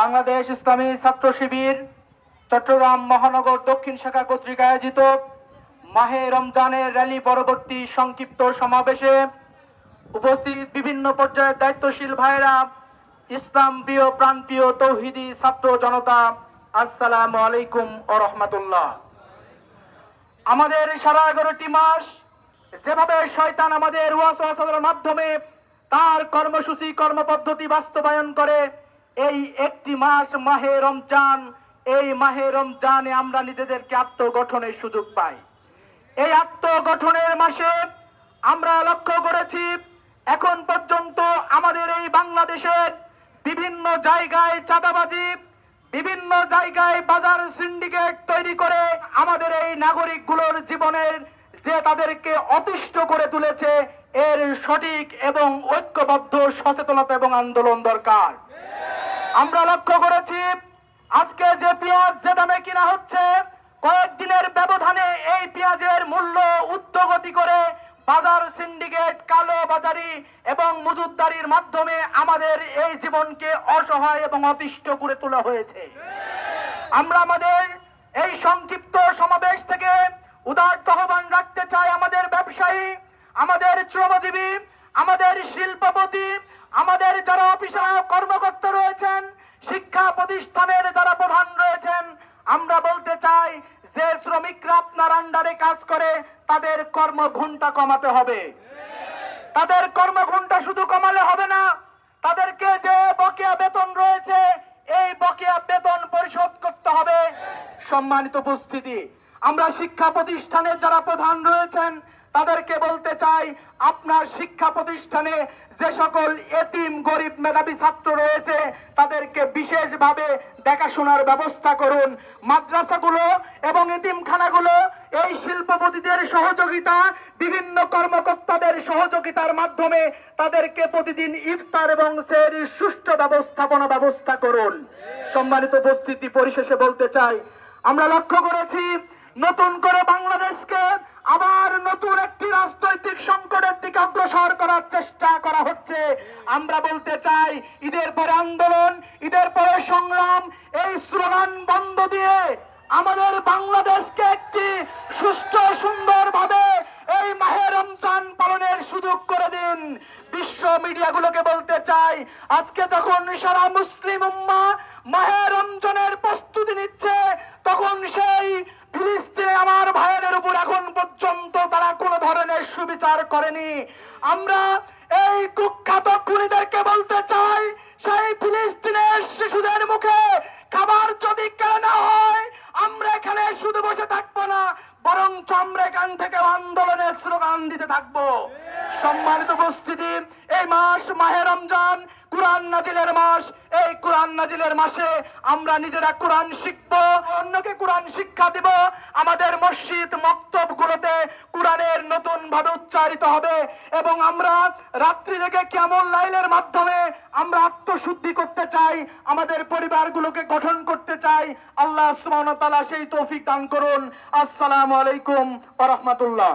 বাংলাদেশ ইসলামী ছাত্র শিবির, চট্টগ্রাম মহানগর দক্ষিণ শাখা কর্তৃক আয়োজিত মাহে রমজানের র্যালি পরবর্তী সংক্ষিপ্ত সমাবেশে উপস্থিত বিভিন্ন পর্যায়ের দায়িত্বশীল ভাইরা ইসলাম প্রিয় প্রাণপ্রিয় তৌহিদি ছাত্র জনতা, আসসালামু আলাইকুম ও রহমতুল্লাহ। আমাদের সারা এগারোটি মাস যেভাবে শয়তান আমাদের ওয়াসওয়াসার মাধ্যমে তার কর্মসূচি, কর্মপদ্ধতি বাস্তবায়ন করে এই একটি মাস মাহে রমজান, এই মাহে রমজানে আমরা নিজেদেরকে আত্মগঠনের সুযোগ পাই। এই আত্মগঠনের মাসে আমরা লক্ষ্য করেছি, এখন পর্যন্ত আমাদের এই বাংলাদেশের বিভিন্ন জায়গায় চাঁদাবাজি, বিভিন্ন জায়গায় বাজার সিন্ডিকেট তৈরি করে আমাদের এই নাগরিকগুলোর জীবনের যে তাদেরকে অতিষ্ঠ করে তুলেছে, এর সঠিক এবং ঐক্যবদ্ধ সচেতনতা এবং আন্দোলন দরকার। আমরা লক্ষ্য করেছি, আজকে যে পেঁয়াজ যে দামে কিনা হচ্ছে, কয়েকদিনের ব্যবধানে এই পেঁয়াজের মূল্য উদ্যোগতি করে বাজার সিন্ডিকেট, কালো বাজারি এবং মজুদদারির মাধ্যমে আমাদের এই জীবনকে অসহায় এবং অতিষ্ঠ করে তোলা হয়েছে। আমরা আমাদের এই সংক্ষিপ্ত সমাবেশ থেকে উদার আহ্বান রাখতে চাই আমাদের ব্যবসায়ী, আমাদের শ্রমজীবী, আমাদের শিল্পপতি আমাদের যারা অফিসার কর্মকর্তা রয়েছেন, শিক্ষা প্রতিষ্ঠানের যারা প্রধান রয়েছেন, আমরা বলতে চাই যে শ্রমিকরা আপনার আন্ডারে কাজ করে, তাদের কর্ম কমাতে হবে। তাদের কর্মঘণ্টা শুধু কমালে হবে না, তাদেরকে যে বকেয়া বেতন রয়েছে, এই বকেয়া বেতন পরিশোধ করতে হবে। সম্মানিত উপস্থিতি, আমরা শিক্ষা প্রতিষ্ঠানের যারা প্রধান রয়েছেন তাদেরকে বলতে চাই, আপনার শিক্ষা প্রতিষ্ঠানে যে সকল এতিম, গরিব, মেধাবী ছাত্র রয়েছে, তাদেরকে বিশেষভাবে দেখাশোনার ব্যবস্থা করুন। মাদ্রাসাগুলো এবং এতিমখানাগুলো, এই শিল্পপতিদের সহযোগিতা, বিভিন্ন কর্মকর্তাদের সহযোগিতার মাধ্যমে তাদেরকে প্রতিদিন ইফতার এবং সের সুষ্ঠু ব্যবস্থাপনা ব্যবস্থা করুন। সম্মানিত উপস্থিতি পরিশেষে বলতে চাই, আমরা লক্ষ্য করেছি নতুন করে বাংলাদেশকে আবার নতুন একটি রাজনৈতিক সংকটের দিকে অগ্রসর করার চেষ্টা করা হচ্ছে। আমরা বলতে চাই, ঈদের পরে আন্দোলন, ঈদের পরে সংগ্রাম, এই স্লোগান বন্ধ দিয়ে আমাদের বাংলাদেশকে একটি সুষ্ঠু সুন্দরভাবে এই মাহে রমজান পালনের সুযোগ করে দিন। বিশ্ব মিডিয়াগুলোকে বলতে চাই, আজকে যখন সারা মুসলিম উম্মা মাহে রমজানের প্রস্তুতি নিচ্ছে, তখন সেই ফিলিস্তিনে আমার ভাইয়ের উপর এখন পর্যন্ত তারা কোনো ধরনের সুবিচার করেনি। আমরা এই কুখ্যাত খুনিদেরকে বলতে চাই, সেই ফিলিস্তিনের শিশুদের মুখে খাবার যদি কেড়ে না হয়, আমরা এখানে শুধু বসে থাকব না বরং আমরা এখান থেকে আন্দোলনের স্লোগান দিতে থাকব। সম্মানিত উপস্থিতি এই মাস, মাহে রমজান, কোরআন নাজিলের মাস। এই কোরআন নাজিলের মাসে আমরা নিজেরা কোরআন শিখব, অন্যকে কোরআন শিক্ষা দিব। আমাদের মসজিদ মক্তব গুলোতে কোরআনের নতুন ভাবে উচ্চারিত হবে এবং আমরা রাত্রি থেকে কেমন লাইলের মাধ্যমে আমরা আত্মশুদ্ধি করতে চাই, আমাদের পরিবারগুলোকে গঠন করতে চাই। আল্লাহ ওয়া তাআলা সেই তৌফিক দান করুন। আসসালামু আলাইকুম ওয়া রাহমাতুল্লাহ।